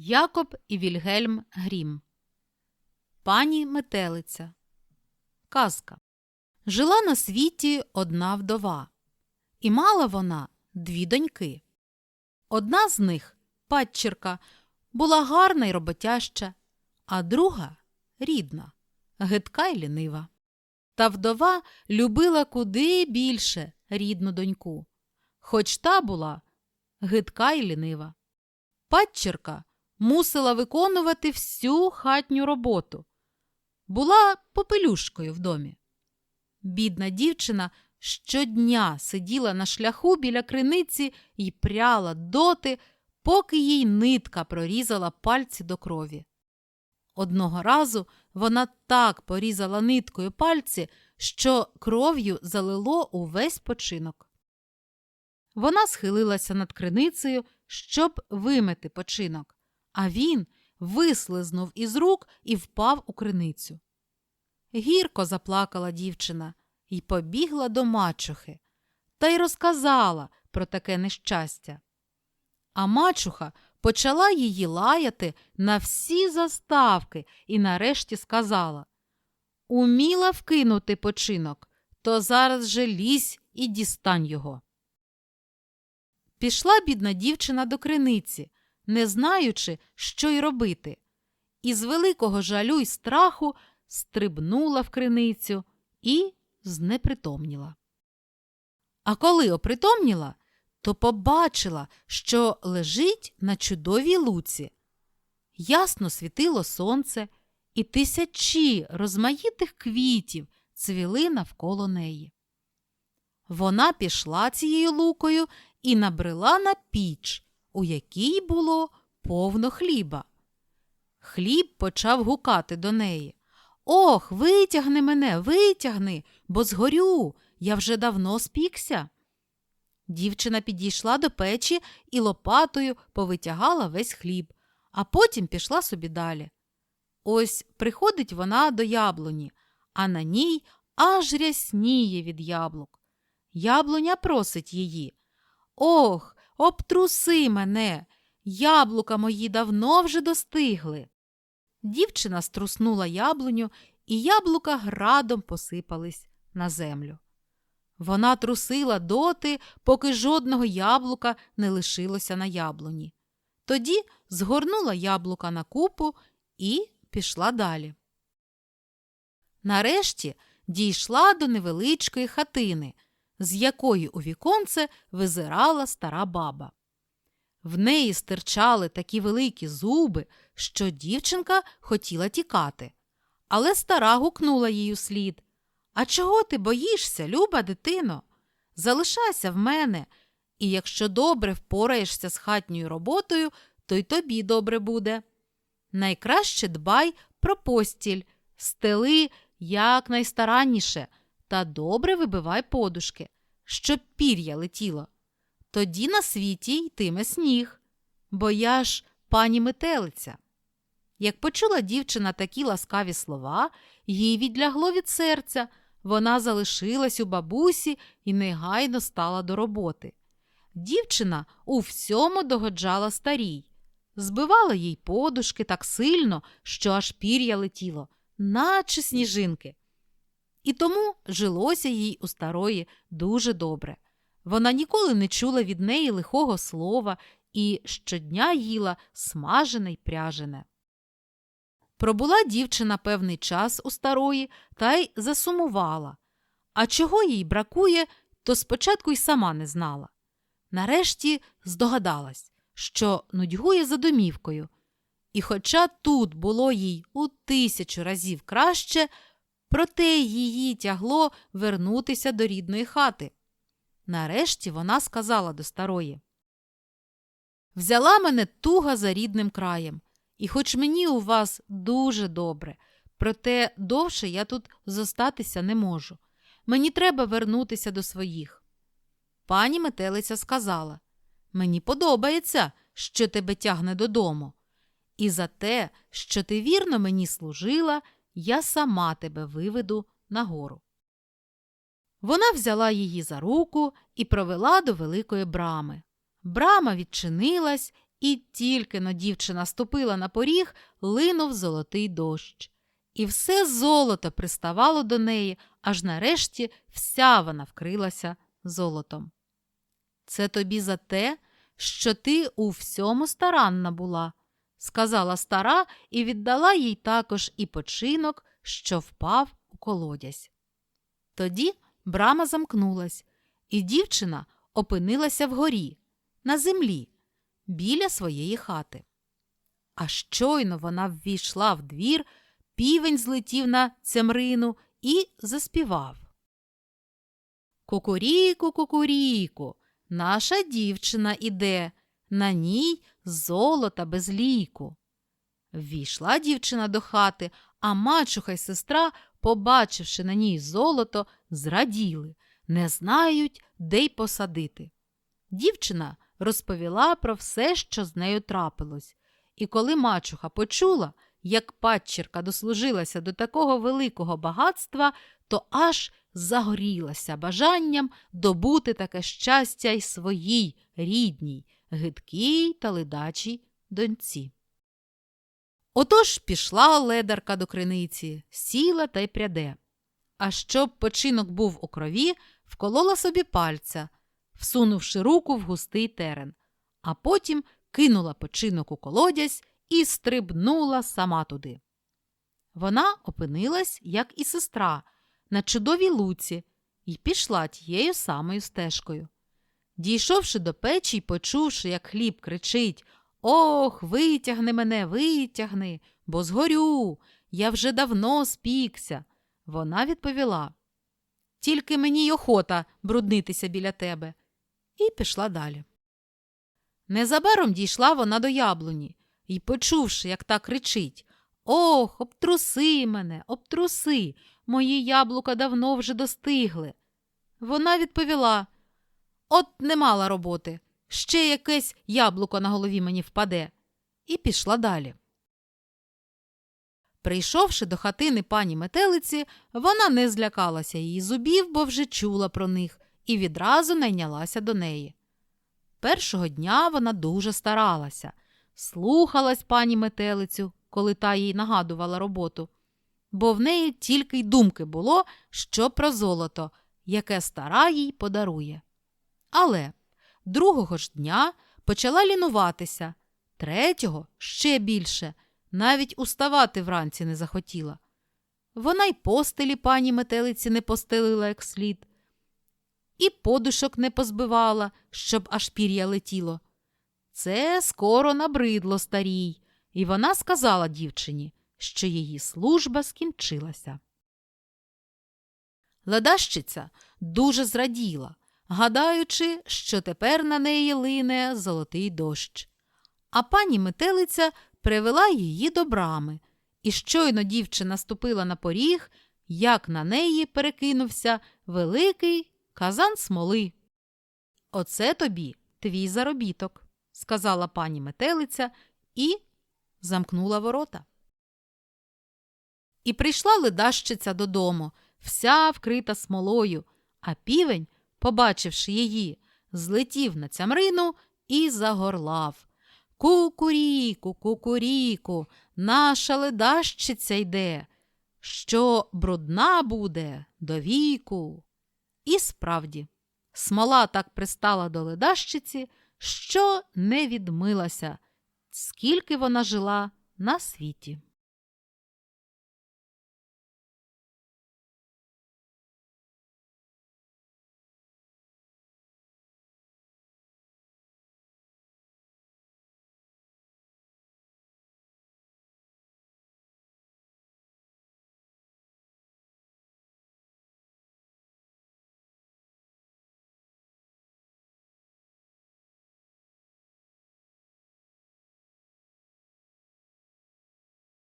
Якоб і Вільгельм Грім. Пані Метелиця. Казка. Жила на світі одна вдова, і мала вона дві доньки. Одна з них, падчірка, була гарна й роботяща, а друга рідна, гидка й лінива. Та вдова любила куди більше рідну доньку, хоч та була гидка й лінива. Падчірка мусила виконувати всю хатню роботу. Була попелюшкою в домі. Бідна дівчина щодня сиділа на шляху біля криниці і пряла доти, поки їй нитка прорізала пальці до крові. Одного разу вона так порізала ниткою пальці, що кров'ю залило увесь починок. Вона схилилася над криницею, щоб вимити починок, а він вислизнув із рук і впав у криницю. Гірко заплакала дівчина і побігла до мачухи та й розказала про таке нещастя. А мачуха почала її лаяти на всі заставки і нарешті сказала Уміла вкинути починок, то зараз же лізь і дістань його. Пішла бідна дівчина до криниці, не знаючи, що й робити, і з великого жалю й страху стрибнула в криницю і знепритомніла. А коли опритомніла, то побачила, що лежить на чудовій луці. Ясно світило сонце, і тисячі розмаїтих квітів цвіли навколо неї. Вона пішла цією лукою і набрела на піч, у якій було повно хліба. Хліб почав гукати до неї. Ох, витягни мене, витягни, бо згорю, я вже давно спікся. Дівчина підійшла до печі і лопатою повитягала весь хліб, а потім пішла собі далі. Ось приходить вона до яблуні, а на ній аж рясніє від яблук. Яблуня просить її. Ох, обтруси мене, яблука мої давно вже достигли. Дівчина струснула яблуню, і яблука градом посипались на землю. Вона трусила доти, поки жодного яблука не лишилося на яблуні. Тоді згорнула яблука на купу і пішла далі. Нарешті дійшла до невеличкої хатини, з якої у віконце визирала стара баба. В неї стирчали такі великі зуби, що дівчинка хотіла тікати. Але стара гукнула їй слід. А чого ти боїшся, люба дитино? Залишайся в мене, і якщо добре впораєшся з хатньою роботою, то й тобі добре буде. Найкраще дбай про постіль, стели якнайстаранніше та добре вибивай подушки, щоб пір'я летіло. Тоді на світі йтиме сніг, бо я ж пані метелиця. Як почула дівчина такі ласкаві слова, їй відлягло від серця, вона залишилась у бабусі і негайно стала до роботи. Дівчина у всьому догоджала старій, збивала їй подушки так сильно, що аж пір'я летіло, наче сніжинки. І тому жилося їй у старої дуже добре. Вона ніколи не чула від неї лихого слова і щодня їла смажене й пряжене. Пробула дівчина певний час у старої та й засумувала. А чого їй бракує, то спочатку й сама не знала. Нарешті здогадалась, що нудьгує за домівкою. І хоча тут було їй у тисячу разів краще, проте її тягло вернутися до рідної хати. Нарешті вона сказала до старої Взяла мене туга за рідним краєм, і хоч мені у вас дуже добре, проте довше я тут зостатися не можу. Мені треба вернутися до своїх. Пані метелиця сказала Мені подобається, що тебе тягне додому. І за те, що ти вірно мені служила, я сама тебе виведу нагору. Вона взяла її за руку і провела до великої брами. Брама відчинилась, І тільки но дівчина ступила на поріг, линув золотий дощ. І все золото приставало до неї, аж нарешті вся вона вкрилася золотом. Це тобі за те, що ти у всьому старанна була, сказала стара і віддала їй також і починок, що впав у колодязь. Тоді брама замкнулась, і дівчина опинилася вгорі, на землі, біля своєї хати. А щойно вона ввійшла в двір, півень злетів на цямрину і заспівав. Кукуріку, кукуріку, наша дівчина іде, на ній золота без ліку. Ввійшла дівчина до хати, а мачуха й сестра, побачивши на ній золото, зраділи, не знають, де й посадити. Дівчина розповіла про все, що з нею трапилось, і коли мачуха почула, як падчірка дослужилася до такого великого багатства, то аж загорілася бажанням добути таке щастя й своїй рідній, гидкій та ледачій доньці. Отож пішла ледарка до криниці, сіла та й пряде. А щоб починок був у крові, вколола собі пальця, всунувши руку в густий терен, а потім кинула починок у колодязь і стрибнула сама туди. Вона опинилась, як і сестра, на чудовій луці і пішла тією самою стежкою. Дійшовши до печі й почувши, як хліб кричить Ох, витягни мене, витягни, бо згорю, я вже давно спікся. Вона відповіла Тільки мені й охота бруднитися біля тебе. І пішла далі. Незабаром дійшла вона до яблуні і, почувши, як та кричить Ох, обтруси мене, обтруси, мої яблука давно вже достигли. Вона відповіла От не мала роботи, ще якесь яблуко на голові мені впаде, і пішла далі. Прийшовши до хатини пані метелиці, вона не злякалася її зубів, бо вже чула про них, і відразу найнялася до неї. Першого дня вона дуже старалася, слухалась пані метелицю, коли та їй нагадувала роботу, бо в неї тільки й думки було, що про золото, яке стара їй подарує. Але другого ж дня почала лінуватися, третього ще більше, навіть уставати вранці не захотіла. Вона й постелі пані метелиці не постелила як слід, і подушок не позбивала, щоб аж пір'я летіло. Це скоро набридло старій, і вона сказала дівчині, що її служба скінчилася. Ледащиця дуже зраділа, гадаючи, що тепер на неї лине золотий дощ. А пані метелиця привела її до брами, і щойно дівчина ступила на поріг, як на неї перекинувся великий казан смоли. Оце тобі твій заробіток, сказала пані метелиця і замкнула ворота. І прийшла ледащиця додому, вся вкрита смолою, а півень, побачивши її, злетів на цямрину і загорлав. Кукуріку, кукуріку, наша ледащиця йде, що брудна буде до віку. І справді, смола так пристала до ледащиці, що не відмилася, скільки вона жила на світі.